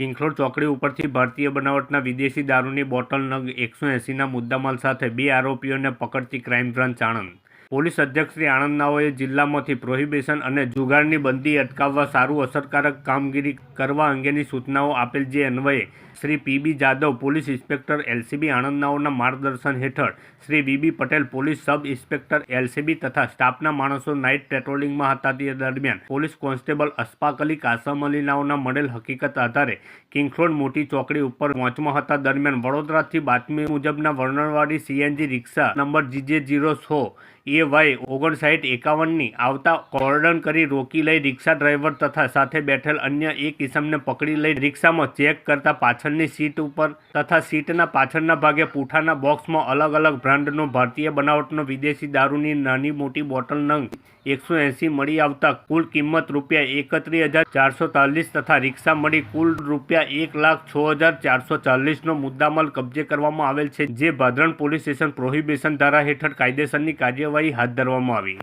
કિંખરોડ ચોકડી ઉપરથી ભારતીય બનાવટના વિદેશી દારૂની બોટલ નગ એકસો એંસીના મુદ્દામાલ સાથે બે આરોપીઓને પકડતી ક્રાઇમ બ્રાન્ચ આણંદ. પોલીસ અધ્યક્ષ શ્રી આણંદનાઓએ જિલ્લામાંથી પ્રોહિબિશન અને જુગારની બંદી અટકાવવા સારું અસરકારક કામગીરી કરવા અંગેની સૂચનાઓ આપેલ જે અન્વયે Shri P B Jadav police inspector LCB આણંદનાઓના માર્ગદર્શન હેઠળ Shri V B Patel police sub inspector LCB તથા સ્ટાફના માણસો નાઇટ પેટ્રોલિંગમાં હતા તે દરમિયાન પોલીસ કોન્સ્ટેબલ અશફાક અલી કાસમ અલી મળેલ હકીકત આધારે કિંગરોડ મોટી ચોકડી ઉપર પહોંચમાં હતા. દરમિયાન વડોદરાથી બાતમી મુજબના વર્ણનવાળી CNG rickshaw number GJ zero so A Y ઓગણસાઠ એકાવનની આવતા કોર્ડન કરી રોકી લઈ રિક્ષા ડ્રાઈવર તથા સાથે બેઠેલ અન્ય એક ઇસમને પકડી લઈ રિક્ષામાં ચેક કરતા પાછળની સીટ ઉપર તથા સીટના પાછળના ભાગે પૂઠાના બોક્સમાં અલગ અલગ બ્રાન્ડનો ભારતીય બનાવટનો વિદેશી દારૂની નાની મોટી બોટલ નંગ એકસો એંસી મળી આવતા કુલ કિંમત રૂપિયા એકત્રીસ હજાર ચારસો ચાલીસ તથા રિક્ષા મળી કુલ રૂપિયા એક લાખ છ હજાર ચારસો ચાલીસનો મુદ્દામાલ કબજે કરવામાં આવેલ છે, જે ભાદરણ પોલીસ સ્ટેશન પ્રોહિબિશન ધારા હેઠળ કાયદેસરની કાર્યવાહી હાથ ધરવામાં આવી.